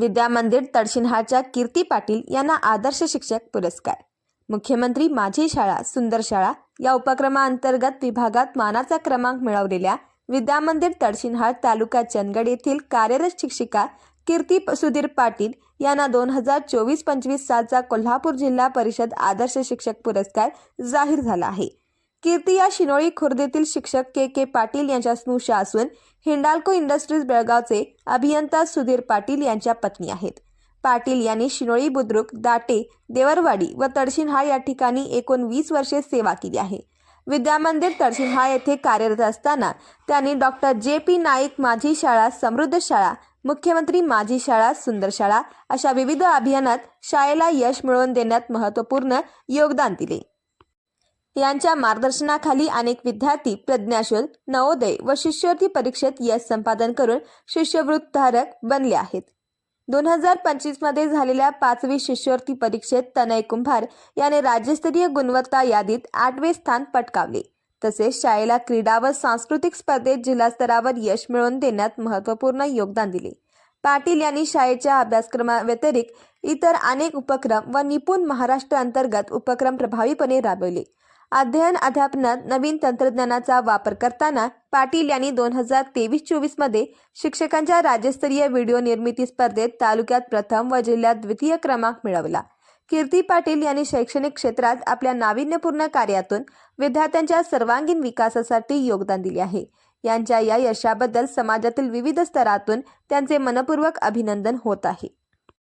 विद्या मंदिर कीर्ती पाटील यांना आदर्श शिक्षक पुरस्कार. मुख्यमंत्री माझी शाळा सुंदर शाळा या उपक्रमाअंतर्गत विभागात मानाचा क्रमांक मिळवलेल्या विद्या मंदिर तालुका चंदगड येथील कार्यरत शिक्षिका कीर्ती प- सुधीर पाटील यांना दोन हजार चोवीस पंचवीस सालचा कोल्हापूर जिल्हा परिषद आदर्श शिक्षक पुरस्कार जाहीर झाला आहे. कीर्ती या शिनोळी खुर्दीतील शिक्षक के के पाटील यांच्या स्नुषा असून हिंडाल्को इंडस्ट्रीज बेळगावचे अभियंता सुधीर पाटील यांच्या पत्नी आहेत. पाटील यांनी शिनोळी बुद्रुक दाटे देवरवाडी व तडशिनहाळ या ठिकाणी एकूण वीस वर्षे सेवा केली आहे. विद्यामंदिर तडशिनहाळ येथे कार्यरत असताना त्यांनी डॉक्टर जे पी नाईक माझी शाळा समृद्ध शाळा मुख्यमंत्री माझी शाळा सुंदर शाळा अशा विविध अभियानात शाळेला यश मिळवून देण्यात महत्त्वपूर्ण योगदान दिले. यांच्या मार्गदर्शनाखाली अनेक विद्यार्थी प्रज्ञाशोध नवोदय व शिष्यवृत्ती परीक्षेत यश संपादन करून शिष्यवृत्तधारक बनले आहेत. दोन हजार पंचवीसमध्ये झालेल्या पाचवी शिष्यवृत्ती परीक्षेत तनय कुंभार याने राज्यस्तरीय गुणवत्ता यादीत आठवे स्थान पटकावले. तसेच शाळेला क्रीडा व सांस्कृतिक स्पर्धेत जिल्हास्तरावर यश मिळवून देण्यात महत्त्वपूर्ण योगदान दिले. पाटील यांनी शाळेच्या अभ्यासक्रमाव्यतिरिक्त इतर अनेक उपक्रम व निपुण महाराष्ट्र अंतर्गत उपक्रम प्रभावीपणे राबवले. अध्ययन अध्यापनात नवीन तंत्रज्ञानाचा वापर करताना पाटील यांनी दोन हजार तेवीस चोवीसमध्ये शिक्षकांच्या राज्यस्तरीय व्हिडिओ निर्मिती स्पर्धेत तालुक्यात प्रथम व जिल्ह्यात द्वितीय क्रमांक मिळवला. कीर्ती पाटील यांनी शैक्षणिक क्षेत्रात आपल्या नाविन्यपूर्ण कार्यातून विद्यार्थ्यांच्या सर्वांगीण विकासासाठी योगदान दिले आहे. यांच्या या यशाबद्दल समाजातील विविध स्तरातून त्यांचे मनपूर्वक अभिनंदन होत आहे.